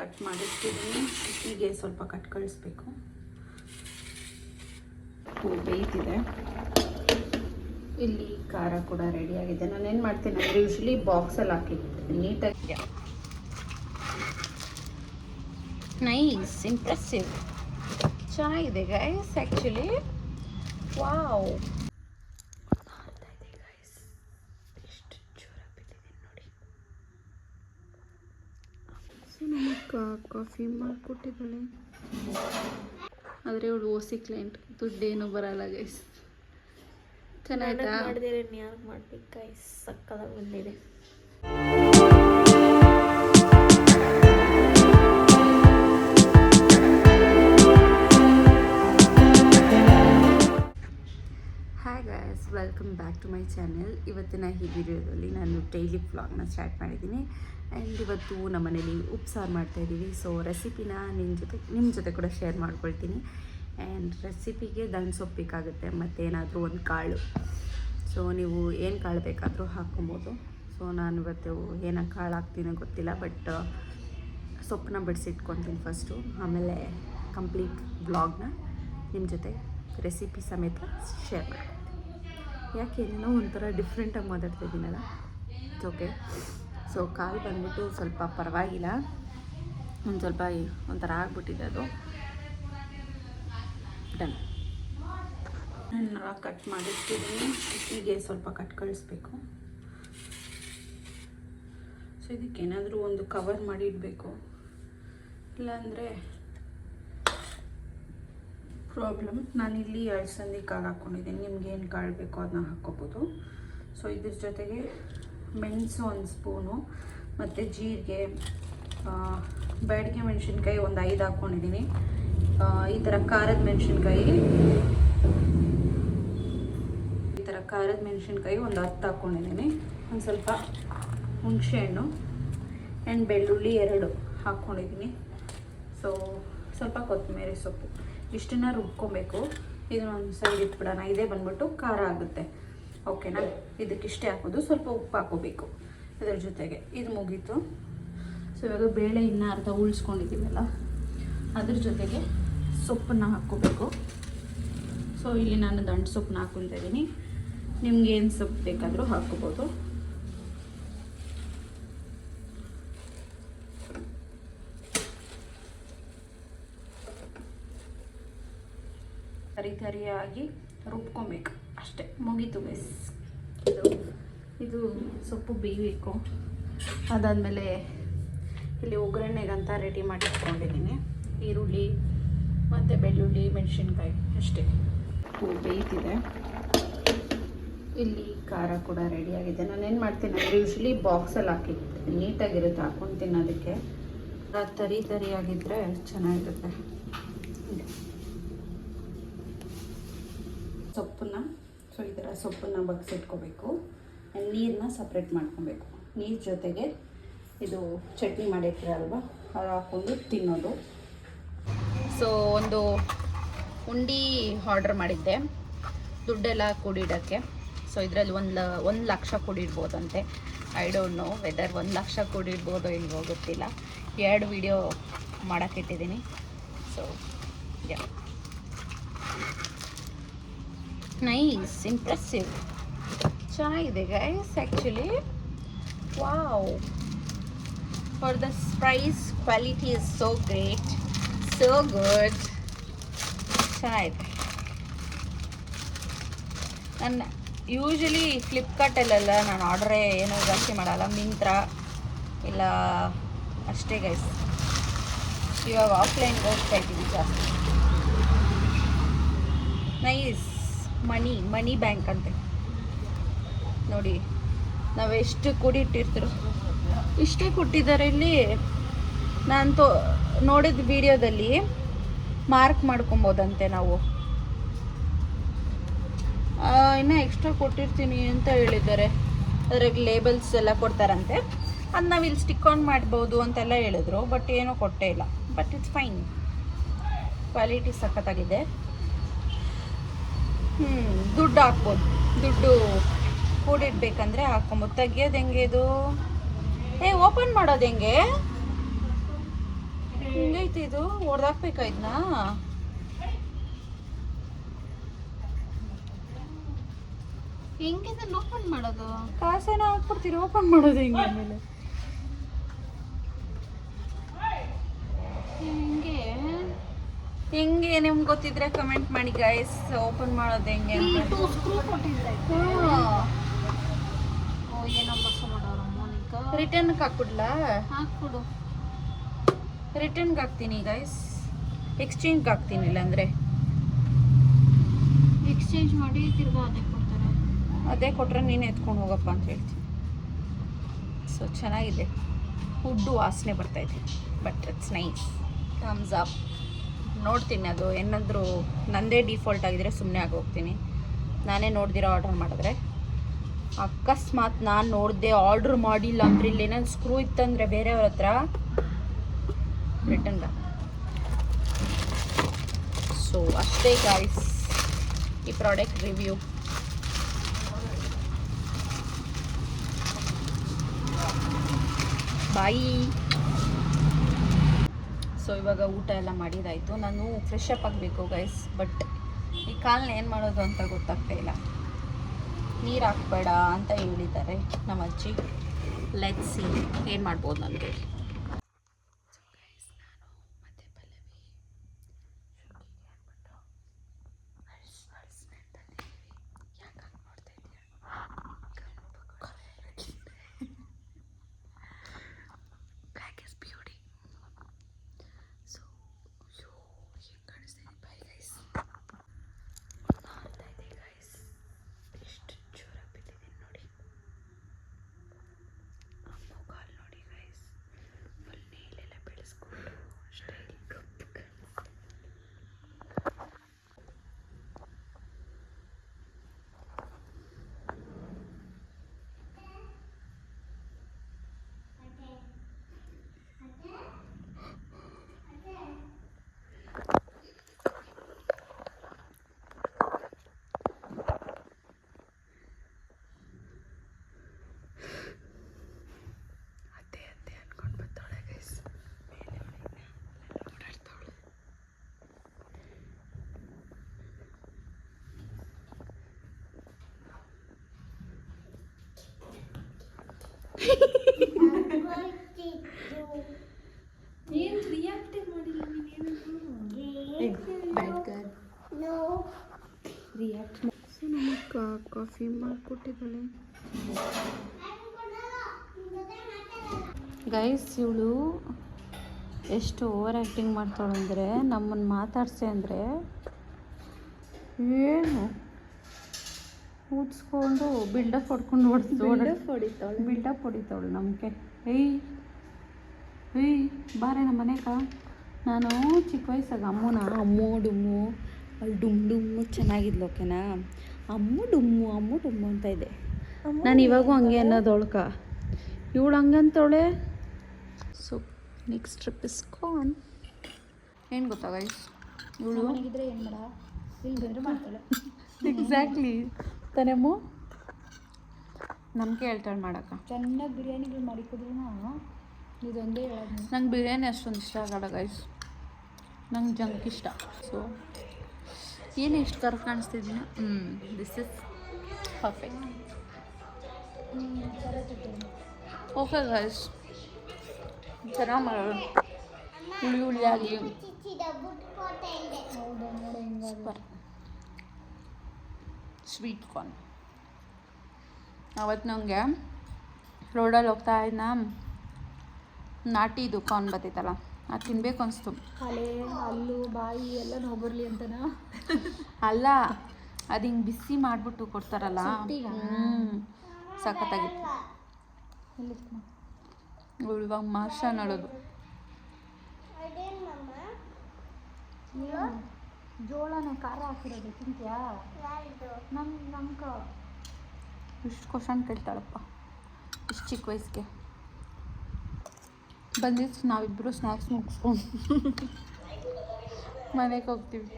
Cut ಮಾಡಿರ್ತಿದ್ದೀನಿ ಹೀಗೆ ಸ್ವಲ್ಪ cut ಕಳಿಸ್ಬೇಕು. ಹೂ ಬೇಯ್ತಿದೆ ಇಲ್ಲಿ ಖಾರ ಕೂಡ ರೆಡಿಯಾಗಿದೆ ನಾನು ಏನು ಮಾಡ್ತೀನಿ ಅಂದರೆ ಯೂಶ್ವಲಿ ಬಾಕ್ಸಲ್ಲಿ ಹಾಕಿರ್ತೀನಿ. ನೀಟಾಗಿ. ನೈಸ್ ಇಂಪ್ರೆಸ್ಸಿವ್ ಚೆನ್ನಾಗಿದೆ ಗೈಸ್ ಆ್ಯಕ್ಚುಲಿ ವಾವ್ ಎಷ್ಟು ಜೋರಾಗಿ ಬಿದ್ದಿದ್ದೀನಿ ನೋಡಿ. ಕಾಫಿ ಮಾಡಿಕೊಟ್ಟಿದ್ದಾಳೆ. ಆದರೆ ಅವಳು ಓಸಿ ಕ್ಲೈಂಟ್. ದುಡ್ಡೇನು ಬರಲ್ಲ ಗೈಸ್ ಚೆನ್ನಾಗಿ ಮಾಡಿದಿರ ಯಾರು ಮಾಡ್ಬೇಕು ಗೈಸ್ ಸಕ್ಕದಾಗ ಬಂದಿದೆ. Welcome back to my channel ಇವತ್ತಿನ ಈ ವಿಡಿಯೋದಲ್ಲಿ ನಾನು ಡೈಲಿ ವ್ಲಾಗ್ನ ಸ್ಟಾರ್ಟ್ ಮಾಡಿದ್ದೀನಿ. ಆ್ಯಂಡ್ ಇವತ್ತು ನಮ್ಮ ಮನೇಲಿ ಉಪ್ಸಾರು ಮಾಡ್ತಾಯಿದ್ದೀವಿ ಸೊ ರೆಸಿಪಿನ ನಿಮ್ಮ ಜೊತೆ ನಿಮ್ಮ ಜೊತೆ ಕೂಡ ಶೇರ್ ಮಾಡ್ಕೊಳ್ತೀನಿ. ಆ್ಯಂಡ್ ರೆಸಿಪಿಗೆ ಸೊಪ್ಪು ಬೇಕಾಗುತ್ತೆ ಮತ್ತು ಏನಾದರೂ ಒಂದು ಕಾಳು. ಸೊ ನೀವು ಏನು ಕಾಳು ಬೇಕಾದರೂ ಹಾಕ್ಕೊಬೋದು. ಸೊ ನಾನು ಇವತ್ತು ಏನೋ ಕಾಳು ಹಾಕ್ತೀನೋ ಗೊತ್ತಿಲ್ಲ ಬಟ್ ಸೊಪ್ಪನ್ನ ಬಿಡಿಸಿಟ್ಕೊತೀನಿ ಫಸ್ಟು ಆಮೇಲೆ ಕಂಪ್ಲೀಟ್ ಬ್ಲಾಗ್ನ ನಿಮ್ಮ ಜೊತೆ ರೆಸಿಪಿ ಸಮೇತ ಶೇರ್ ಮಾಡ್ತೀನಿ. ಯಾಕೆ ಏನೇನೋ ಒಂಥರ ಡಿಫ್ರೆಂಟಾಗಿ ಮಾತಾಡ್ತಾ ಇದ್ದೀನಲ್ಲ ಓಕೆ ಸೊ ಕಾಲು ಬಂದ್ಬಿಟ್ಟು ಸ್ವಲ್ಪ ಪರವಾಗಿಲ್ಲ. ಒಂದು ಸ್ವಲ್ಪ ಒಂಥರ ಆಗಿಬಿಟ್ಟಿದೆ ಅದು. ಡನ್ ನಾನು ಕಟ್ ಮಾಡಿರ್ತಿದ್ದೀನಿ ಹೀಗೆ ಸ್ವಲ್ಪ ಕಟ್ ಕಳಿಸ್ಬೇಕು. ಸೊ ಇದಕ್ಕೆ ಏನಾದರೂ ಒಂದು ಕವರ್ ಮಾಡಿ ಇಡಬೇಕು. ಇಲ್ಲಾಂದರೆ ಪ್ರಾಬ್ಲಮ್ ನಾನಿಲ್ಲಿ ಅಳಸಂದಿ ಕಾಳು ಹಾಕ್ಕೊಂಡಿದ್ದೀನಿ. ನಿಮ್ಗೆ ಏನು ಕಾಳು ಬೇಕೋ ಅದನ್ನ ಹಾಕ್ಕೋಬೋದು. ಸೊ ಇದ್ರ ಜೊತೆಗೆ ಮೆಣಸು ಒಂದು ಸ್ಪೂನು, ಮತ್ತು ಜೀರಿಗೆ ಬ್ಯಾಡಿಗೆ ಮೆಣಸಿನ್ಕಾಯಿ ಒಂದು ಐದು ಹಾಕ್ಕೊಂಡಿದ್ದೀನಿ. ಈ ಥರ ಖಾರದ ಮೆಣಸಿನ್ಕಾಯಿ, ಈ ಥರ ಖಾರದ ಮೆಣಸಿನ್ಕಾಯಿ ಒಂದು ಹತ್ತು ಹಾಕ್ಕೊಂಡಿದ್ದೀನಿ. ಒಂದು ಸ್ವಲ್ಪ ಹುಣಸೆಹಣ್ಣು ಆ್ಯಂಡ್ ಬೆಳ್ಳುಳ್ಳಿ ಎರಡು ಹಾಕ್ಕೊಂಡಿದ್ದೀನಿ. ಸೊ ಸ್ವಲ್ಪ ಕೊತ್ತಂಬರಿ ಸೊಪ್ಪು. ಇಷ್ಟನ್ನ ರುಬ್ಕೊಬೇಕು. ಇದನ್ನ ಒಂದು ಸೈಡ್ ಇಟ್ಬಿಡೋಣ. ಇದೇ ಬಂದ್ಬಿಟ್ಟು ಖಾರ ಆಗುತ್ತೆ. ಓಕೆನಾ? ಇದಕ್ಕಿಷ್ಟೇ ಹಾಕೋದು. ಸ್ವಲ್ಪ ಉಪ್ಪು ಹಾಕೋಬೇಕು ಇದ್ರ ಜೊತೆಗೆ. ಇದು ಮುಗೀತು. ಸೊ ಇವಾಗ ಬೇಳೆ ಇನ್ನೂ ಅರ್ಧ ಉಳಿಸ್ಕೊಂಡಿದ್ದೀವಲ್ಲ, ಅದ್ರ ಜೊತೆಗೆ ಸೊಪ್ಪನ್ನು ಹಾಕ್ಕೋಬೇಕು. ಸೊ ಇಲ್ಲಿ ನಾನು ದಂಟು ಸೊಪ್ಪನ್ನ ಹಾಕ್ಕೊತಾ ಇದ್ದೀನಿ. ನಿಮ್ಗೆ ಏನು ಸೊಪ್ಪು ಬೇಕಾದರೂ ಹಾಕ್ಕೋಬೋದು. ತರಿ ತರಿಯಾಗಿ ರುಬ್ಕೊಬೇಕು. ಅಷ್ಟೇ, ಮುಗೀತು ಬೇಸ್ ಇದು ಇದು ಸೊಪ್ಪು ಬೇಯಬೇಕು. ಅದಾದಮೇಲೆ ಇಲ್ಲಿ ಒಗ್ಗರಣೆಗಂತ ರೆಡಿ ಮಾಡಿ ಇಟ್ಕೊಂಡಿದ್ದೀನಿ ಈರುಳ್ಳಿ, ಮತ್ತು ಬೆಳ್ಳುಳ್ಳಿ, ಮೆಣಸಿನ್ಕಾಯಿ, ಅಷ್ಟೇ. ಬೇಯ್ತಿದೆ. ಇಲ್ಲಿ ಖಾರ ಕೂಡ ರೆಡಿಯಾಗಿದೆ ನಾನು ಏನು ಮಾಡ್ತೀನಿ ಅಂದರೆ ಯೂಶ್ವಲಿ ಬಾಕ್ಸಲ್ಲಿ ಹಾಕಿ ನೀಟಾಗಿರುತ್ತೆ, ಹಾಕೊಂಡು ತಿನ್ನೋದಕ್ಕೆ. ತರಿ ತರಿಯಾಗಿದ್ದರೆ ಚೆನ್ನಾಗಿರುತ್ತೆ ಇದೆ. ಸೊಪ್ಪನ್ನ ಸೊ ಈ ಥರ ಸೊಪ್ಪನ್ನ ಬಗ್ಸಿಟ್ಕೋಬೇಕು. ನೀರನ್ನ ಸಪ್ರೇಟ್ ಮಾಡ್ಕೊಬೇಕು. ನೀರು ಜೊತೆಗೆ ಇದು ಚಟ್ನಿ ಮಾಡಿರ್ತೀರಲ್ವ, ಅದು ಹಾಕ್ಕೊಂಡು ತಿನ್ನೋದು. ಸೊ ಒಂದು ಉಂಡಿ ಆರ್ಡರ್ ಮಾಡಿದ್ದೆ. ದುಡ್ಡೆಲ್ಲ ಕೂಡಿಡೋಕ್ಕೆ. ಸೊ ಇದರಲ್ಲಿ ಒಂದು ಒಂದು ಲಕ್ಷ ಕೂಡಿಡ್ಬೋದಂತೆ. ಐ ಡೋಂಟ್ ನೋ ವೆದರ್ ಒಂದು ಲಕ್ಷ ಕೂಡಿಡ್ಬೋದೋ ಇಲ್ವೋ ಗೊತ್ತಿಲ್ಲ. ಎರಡು ವಿಡಿಯೋ ಮಾಡೋಕ್ಕಿಟ್ಟಿದ್ದೀನಿ ಸೊ ಯಾ ನೈಸ್ ಇಂಪ್ರೆಸಿವ್ ಚೆನ್ನಾಗಿದೆ guys actually wow for the price quality is so great so good ಚೆನ್ನಾಗಿದೆ ನನ್ನ ಯೂಶಲಿ ಫ್ಲಿಪ್ಕಾರ್ಟಲ್ಲೆಲ್ಲ ನಾನು ಆರ್ಡ್ರೇ ಏನೂ ಜಾಸ್ತಿ ಮಾಡಲ್ಲ. ಮಿಂತ್ರ ಇಲ್ಲ ಅಷ್ಟೇ ಗೈಸ್ ಇವಾಗ ಆಫ್ಲೈನ್ ಹೋಗ್ತಾ ಇದ್ದೀವಿ ಜಾಸ್ತಿ. ನೈಸ್ ಮನಿ ಮನಿ ಬ್ಯಾಂಕ್ ಅಂತೆ. ನೋಡಿ ನಾವೆಷ್ಟು ಕೂಡಿಟ್ಟಿರ್ತೀರೋ ಇಷ್ಟೇ ಕೊಟ್ಟಿದ್ದಾರೆ ಇಲ್ಲಿ. ನಾನು ತೋ, ನೋಡಿದ ವಿಡಿಯೋದಲ್ಲಿ ಮಾರ್ಕ್ ಮಾಡ್ಕೊಬೋದಂತೆ ನಾವು. ಇನ್ನೂ ಎಕ್ಸ್ಟ್ರಾ ಕೊಟ್ಟಿರ್ತೀನಿ ಅಂತ ಹೇಳಿದ್ದಾರೆ. ಅದ್ರಾಗ ಲೇಬಲ್ಸ್ ಎಲ್ಲ ಕೊಡ್ತಾರಂತೆ. ಅದು ನಾವು ಇಲ್ಲಿ ಸ್ಟಿಕ್ ಆನ್ ಮಾಡ್ಬೋದು ಅಂತೆಲ್ಲ ಹೇಳಿದ್ರು, ಬಟ್ ಏನೂ ಕೊಟ್ಟೇ ಇಲ್ಲ. But it's fine. ಕ್ವಾಲಿಟಿ ಸಖತ್ತಾಗಿದೆ. ಹ್ಞೂ ದುಡ್ಡು ಹಾಕ್ಬೋದು. ದುಡ್ಡು ಕೂಡಿಡ್ಬೇಕಂದ್ರೆ ಹಾಕ್ಕೊಬೋದು. ತೆಗಿಯೋದು ಹೆಂಗೆ ಇದು? ಏ ಓಪನ್ ಮಾಡೋದು ಹೆಂಗೆ? ಹೆಂಗೈತೆ ಇದು? ಹೊಡೆದಾಕ್ಬೇಕಾ ಇದನ್ನ ಹೆಂಗೆ ಓಪನ್ ಮಾಡೋದು? ಕಾಸೇನ ಹಾಕ್ಬಿಡ್ತೀರಿ? ಓಪನ್ ಮಾಡೋದು ಹೆಂಗೆ ಆಮೇಲೆ ಹೆಂಗೆ ಹೆಂಗೆ ನಿಮ್ಗೆ ಗೊತ್ತಿದ್ರೆ ಕಮೆಂಟ್ ಮಾಡಿ ಗೈಸ್ ಓಪನ್ ಮಾಡೋದು ಹೆಂಗೆ ರಿಟರ್ನ್ಗೆ ಹಾಕ್ಬಿಡ್ಲಾ? ಹಾಕ್ಬಿಡು. ರಿಟರ್ನ್ಗೆ ಹಾಕ್ತೀನಿ ಗೈಸ್ ಎಕ್ಸ್ಚೇಂಜ್ಗೆ ಹಾಕ್ತೀನಿ ಇಲ್ಲಾಂದರೆ. ಎಕ್ಸ್ಚೇಂಜ್ ಮಾಡಿ ತಿರ್ಗಾ ಅದೇ ಕೊಡ್ತಾರೆ. ಅದೇ ಕೊಟ್ಟರೆ ನೀನು ಎತ್ಕೊಂಡು ಹೋಗಪ್ಪ ಅಂತ ಹೇಳ್ತೀನಿ. ಸೊ ಚೆನ್ನಾಗಿದೆ. ಫುಡ್ಡು ವಾಸನೆ ಬರ್ತೈತೆ but it's nice thumbs up ನೋಡ್ತೀನಿ ಅದು ಏನಾದರೂ ನಂದೇ ಡಿಫಾಲ್ಟ್ ಆಗಿದ್ರೆ ಸುಮ್ಮನೆ ಆಗೋಗ್ತೀನಿ. ನಾನೇ ನೋಡ್ದಿರೋ ಆರ್ಡರ್ ಮಾಡಿದ್ರೆ. ಅಕಸ್ಮಾತ್ ನಾನು ನೋಡಿದೆ ಆರ್ಡ್ರ್ ಮಾಡಿಲ್ಲ ಅಂದ್ರೆ ಇಲ್ಲಿ ಏನಾದ್ರು ಸ್ಕ್ರೂ ಇತ್ತಂದರೆ ಬೇರೆಯವ್ರ ಹತ್ರ ರಿಟರ್ನ್ ಸೊ ಅಷ್ಟೇ ಗಾಯ್ಸ್ ಈ ಪ್ರಾಡಕ್ಟ್ ರಿವ್ಯೂ ಬಾಯಿ ಸೊ ಇವಾಗ ಊಟ ಎಲ್ಲ ಮಾಡಿದಾಯಿತು. ನಾನು ಫ್ರೆಶ್ ಅಪ್ ಆಗಬೇಕು ಗೈಸ್ ಬಟ್ ಈ ಕಾಲನ್ನ ಏನು ಮಾಡೋದು ಅಂತ ಗೊತ್ತಾಗ್ತಾ ಇಲ್ಲ. ನೀರು ಹಾಕ್ಬೇಡ ಅಂತ ಹೇಳಿದ್ದಾರೆ ನಮ್ಮ ಅಜ್ಜಿ. ಲೆಟ್ಸಿ ಏನು ಮಾಡ್ಬೋದು ನನಗೆ ಬ್ಲ್ಯಾಕ್ ಇಸ್ ಬ್ಯೂಟಿ ಸೊ ಅಯ್ಯೋ ಹೆಂಗೆ ಕಾಣಿಸ್ತಾ ಇದೆ ಬಾಯ್ ಗೈಸ್ ನಾರ್ತಾ ಇದೆ ಗೈಸ್ ಎಷ್ಟು ಜೋರಾಗಿ ಬಿದ್ದಿದ್ದೀನಿ ನೋಡಿ ಅಮ್ಮ ಕಾಲು ನೋಡಿ ಗೈಸ್ ಫುಲ್ ನೀಲೆಲ್ಲ ಬೆಳೆಸ್ಕೊಂಡು ಸ್ಟೈಲ್ ಕಪ್ಪು ಅತ್ತೆ ಅತ್ತೆ ಅನ್ಕೊಂಡು ಬರ್ತಾಳೆ ಗೈಸ್ ಮೇಲೆ ಓಡಾಡ್ತಾವಳೆ ಏನು ರಿಯಾಕ್ಟೇ ಮಾಡಿಲ್ಲ ನೀನೇನು ಬ್ಯಾಡ್ ಗರ್ಲ್ ರಿಯಾಕ್ಟ್ ಸೊ ನಮಗೆ ಕಾಫಿ ಮಾಡಿಕೊಟ್ಟಿದ್ದಾಳೆ ಗೈಸ್ ಇವಳು ಎಷ್ಟು ಓವರ್ ಆ್ಯಕ್ಟಿಂಗ್ ಮಾಡ್ತಾಳೆ ಅಂದರೆ ನಮ್ಮನ್ನು ಮಾತಾಡ್ಸೆ ಅಂದರೆ ಏನು? ಊದಿಸ್ಕೊಂಡು ಬಿಲ್ಡಪ್ ಹೊಡ್ಕೊಂಡು ಹೊಡಿತಾಳೆ. ಬಿಲ್ಡಪ್ ಹೊಡಿತಾವಳು ನಮಗೆ. ಏಯ್ ಏಯ್ ಬಾರೆ ನಮ್ಮ ಮನೆಗ ನಾನು ಚಿಕ್ಕ ವಯಸ್ಸಾಗ ಅಮ್ಮನ ಅಮ್ಮು ಡುಮ್ಮು ಅಲ್ಲಿ ಡುಮ್ ಡುಮ್ಮು ಚೆನ್ನಾಗಿದ್ಲು ಓಕೆನಾ? ಅಮ್ಮು ಡುಮ್ಮು ಅಮ್ಮು ಡುಮ್ಮು ಅಂತ ಇದೆ. ನಾನು ಇವಾಗೂ ಹಂಗೆ ಅನ್ನೋದೊಳ್ಕ ಇವಳು ಹಂಗಂತವಳೆ ನೆಕ್ಸ್ಟ್ ಟ್ರಿಪ್ ಇಸ್ ಕಾನ್ ಏನು ಗೊತ್ತಾ ಗೈಸ್ ಇವಳು? ಮನೆಗಿದ್ರೆ ಏನು ಮಾಡ? ಇಲ್ಲಿ ಬಂದರೆ ಮಾಡ್ತಾಳೆ ಎಕ್ಸಾಕ್ಟ್ಲಿ ತನೇಮು ನಮ್ಗೆ ಹೇಳ್ತಾಳೆ ಮಾಡಕ್ಕ. ಚೆನ್ನಾಗಿ ಬಿರಿಯಾನಿಗಳು ಮಾಡಿಕೊದ್ರು ಇದೊಂದೇ ಹೇಳೋದು ನಂಗೆ ಬಿರಿಯಾನಿ ಅಷ್ಟೊಂದು ಇಷ್ಟ ಆಗಲ್ಲ ಗೈಸ್ ನಂಗೆ ಜಂಕ್ ಇಷ್ಟ. ಸೊ ಏನು ಇಷ್ಟು ಕರ್ ಕಾಣಿಸ್ತಿದ್ದೀನಿ ಹ್ಞೂ this is perfect okay guys ಚೆನ್ನಾಗಿ ಹುಳಿ ಹುಳಿ ಆಗಲಿ. ಸೂಪರ್. ಸ್ವೀಟ್ ಕಾರ್ನ್ ಅವತ್ತು ನನಗೆ ರೋಡಲ್ಲಿ ಹೋಗ್ತಾ ಇದ್ನ ನಾಟಿದು ಕಾರ್ನ್ ಬರ್ತೈತಲ್ಲ ಅದು ತಿನ್ಬೇಕು ಅನಿಸ್ತು. ಹಳೆ ಹಲ್ಲು ಬಾಯಿ ಎಲ್ಲ ನೋವು ಬರಲಿ ಅಂತನಾ? ಅಲ್ಲ ಅದು ಹಿಂಗೆ ಬಿಸಿ ಮಾಡಿಬಿಟ್ಟು ಕೊಡ್ತಾರಲ್ಲ? ಹ್ಞೂ ಸಖತ್ತಾಗಿತ್ತು. ಇವಳು ಇವಾಗ ಮಾರ್ಷ ನಡೋದು. ಜೋಳನ ಖಾರ ಹಾಕಿರೋದು ತಿಂತ್ಯಾ? ನಮ್ಮ ನಮ್ಕ ಇಷ್ಟು ಕ್ವಶನ್ ಕೇಳ್ತಾಳಪ್ಪ ಇಷ್ಟು ಚಿಕ್ಕ ವಯಸ್ಸಿಗೆ. ಬಂದಿದ್ದು ನಾವಿಬ್ಬರು ಸ್ನ್ಯಾಕ್ಸ್ ಮುಗಿಸ್ಕೊಂಡು ಮನೆಗೆ ಹೋಗ್ತೀವಿ.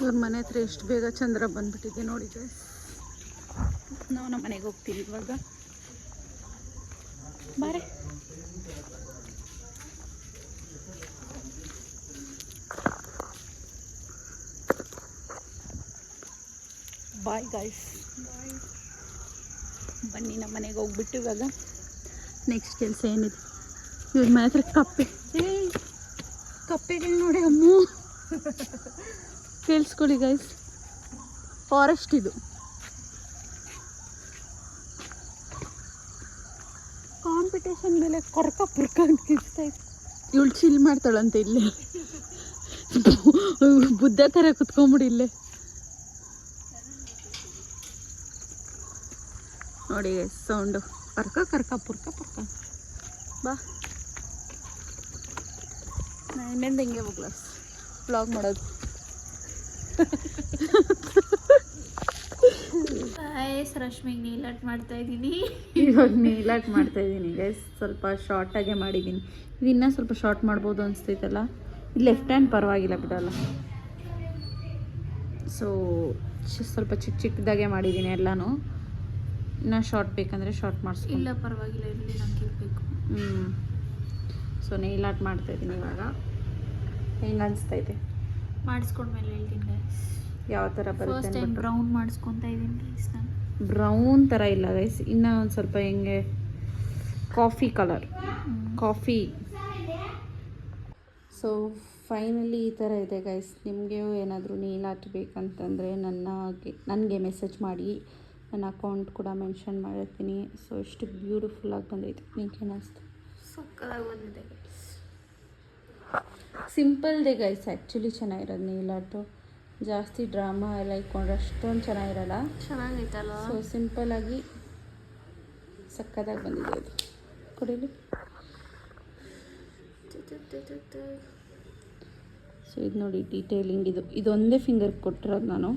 ಇವ್ರ ಮನೆ ಹತ್ರ ಎಷ್ಟು ಬೇಗ ಚಂದ್ರ ಬಂದ್ಬಿಟ್ಟಿದೆ ನೋಡಿ guys. ನಾವು ನಮ್ಮ ಮನೆಗೆ ಹೋಗ್ತೀವಿ ಇವಾಗ. ಬಾರೆ. ಬಾಯ್ ಗಾಯ್ಸ್ ಬನ್ನಿ ನಮ್ಮ ಮನೆಗೆ ಹೋಗ್ಬಿಟ್ಟು ಇವಾಗ. ನೆಕ್ಸ್ಟ್ ಕೆಲಸ ಏನಿದೆ? ಇವ್ರ ಮನೆ ಹತ್ರ ಕಪ್ಪೆ. ಕಪ್ಪೆಗಳು ನೋಡಿ ಅಮ್ಮ. ಕೇಳಿಸ್ಕೊಳ್ಳಿ ಗೈಸ್ ಫಾರೆಸ್ಟ್ ಇದು. ಮೇಲೆ ಕರ್ಕ ಪುರ್ಕ ಅಂತ ಇತ್ತು ಇವಳು ಚಿಲ್ ಮಾಡ್ತಾಳಂತ ಇಲ್ಲೇ. ಬುದ್ಧ ಥರ ಕುತ್ಕೊಂಬಿಡಿ ಇಲ್ಲೇ. ನೋಡಿ ಸೌಂಡು ಕರ್ಕ ಕರ್ಕ, ಪುರ್ಕ ಪುರ್ಕ. ಬಾ. ನಾ ಇನ್ನೇನು ಹೆಂಗೆ ಹೋಗ್ಲಾಸ್ ಬ್ಲಾಗ್ ಮಾಡೋದು. ಗಾಯ್ಸ್ ರಶ್ಮಿಗೆ ನೀಲಟ್ ಮಾಡ್ತಾ ಇದ್ದೀನಿ. ಇವಾಗ ನೀಲಾಟ್ ಮಾಡ್ತಾ ಇದ್ದೀನಿ ಗೈಸ್ ಸ್ವಲ್ಪ ಶಾರ್ಟಾಗೆ ಮಾಡಿದ್ದೀನಿ. ಇದು ಇನ್ನೂ ಸ್ವಲ್ಪ ಶಾರ್ಟ್ ಮಾಡ್ಬೋದು ಅನಿಸ್ತೈತಲ್ಲ? ಇದು ಲೆಫ್ಟ್ ಹ್ಯಾಂಡ್ ಪರವಾಗಿಲ್ಲ ಬಿಡಲ್ಲ. ಸೊ ಸ್ವಲ್ಪ ಚಿಕ್ಕ ಚಿಕ್ಕದಾಗೆ ಮಾಡಿದ್ದೀನಿ ಎಲ್ಲನೂ. ಇನ್ನೂ ಶಾರ್ಟ್ ಬೇಕಂದರೆ ಶಾರ್ಟ್ ಮಾಡಿಸ್ಕೊಂಡು ಇಲ್ಲ ಪರವಾಗಿಲ್ಲ. ಇರಲಿ ನಂಗೆ ಇರಬೇಕು. ಹ್ಞೂ ಸೊ ನೀಲಾಟ್ ಮಾಡ್ತಾ ಇದ್ದೀನಿ ಇವಾಗ. ಹೆಂಗೆ ಅನಿಸ್ತೈತೆ? ಮಾಡಿಸ್ಕೊಂಡ್ಮೇಲೆ ಹೇಳ್ತೀನಿ ಗೈಸ್ ಯಾವ ಥರ ಬರುತ್ತೆ ಬ್ರೌನ್ ಮಾಡಿಸ್ಕೊತಾ ಇದ್ದೀನಿ ನಾನು. ಬ್ರೌನ್ ಥರ ಇಲ್ಲ ಗೈಸ್ ಇನ್ನೂ ಒಂದು ಸ್ವಲ್ಪ ಹೆಂಗೆ coffee colour coffee so finally ಈ ಥರ ಇದೆ ಗೈಸ್ ನಿಮಗೆ ಏನಾದರೂ ನೀಲ್ ಬೇಕಂತಂದರೆ ನನ್ನ ನನಗೆ ಮೆಸೇಜ್ ಮಾಡಿ. ನನ್ನ ಅಕೌಂಟ್ ಕೂಡ ಮೆನ್ಷನ್ ಮಾಡಿರ್ತೀನಿ. ಸೊ ಎಷ್ಟು ಬ್ಯೂಟಿಫುಲ್ಲಾಗಿ ಬಂದೈತೆ. ನಿಂಗೆ ಏನಿಸ್ತು ಸಕ್ಕದಾಗಿ ಬಂದಿದೆ ಗೈಸ್ ಸಿಂಪಲ್ದೇ ಗೈಸ್ ಆ್ಯಕ್ಚುಲಿ ಚೆನ್ನಾಗಿರೋದು ನೀಲಾಟು ಜಾಸ್ತಿ ಡ್ರಾಮಾ ಎಲ್ಲ ಇಟ್ಕೊಂಡ್ರೆ ಅಷ್ಟೊಂದು ಚೆನ್ನಾಗಿರಲ್ಲ? ಚೆನ್ನಾಗಿತ್ತಲ್ಲ ಸೊ ಆಗಿ ಸಕ್ಕದಾಗಿ ಬಂದಿದೆ ಅದು ಕುಡೀಲಿ? ಸೊ ಇದು ನೋಡಿ ಡೀಟೇಲಿಂಗ್ ಇದು. ಇದೊಂದೇ ಫಿಂಗರ್ ಕೊಟ್ಟಿರೋದು ನಾನು.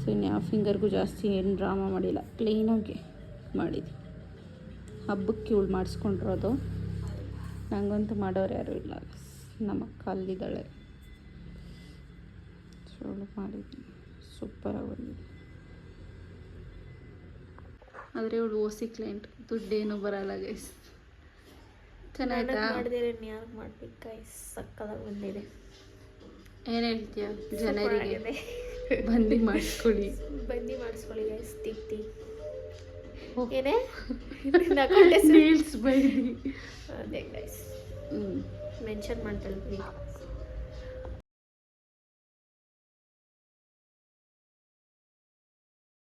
ಸೊ ಇನ್ನು ಯಾವ ಫಿಂಗರ್ಗೂ ಜಾಸ್ತಿ ಏನು ಡ್ರಾಮಾ ಮಾಡಿಲ್ಲ. ಕ್ಲೀನಾಗಿ ಮಾಡಿದ್ದು ಹಬ್ಬಕ್ಕೆ ಇವಳು ಮಾಡಿಸ್ಕೊಂಡಿರೋದು. ನನಗಂತೂ ಮಾಡೋರು ಯಾರೂ ಇಲ್ಲ. ನಮ್ಮ ಅಕ್ಕ ಅಲ್ಲಿದ್ದಾಳೆ. ಅವಳು ಮಾಡಿದ್ವಿ. ಸೂಪರಾಗಿ ಬಂದಿದೆ. ಆದರೆ ಇವಳು ಓಸಿ ಕ್ಲೈಂಟ್ ದುಡ್ಡೇನು ಬರಲ್ಲ ಗೈಸ್ ಚೆನ್ನಾಗಿ? ಮಾಡಿದ್ರೆ ಯಾರು ಮಾಡ್ಬೇಕು ಗೈಸ್ ಸಕ್ಕದಾಗಿ ಬಂದಿದೆ. ಏನು ಹೇಳ್ತೀಯ? ಜನರಿಗೆ ಬಂದು ಮಾಡಿಸ್ಕೊಳ್ಳಿ ಬನ್ನಿ ಮಾಡಿಸ್ಕೊಳ್ಳಿ ಗೈಸ್ ತಿಕ್ತಿ. ಏನೇ? ರೀಲ್ಸ್ ಬೈದಿ. ಅದೇ ಗೈಸ್ ಹ್ಞೂ ಮೆನ್ಷನ್ ಮಾಡ್ತಾರೆ ಬಿಡಿ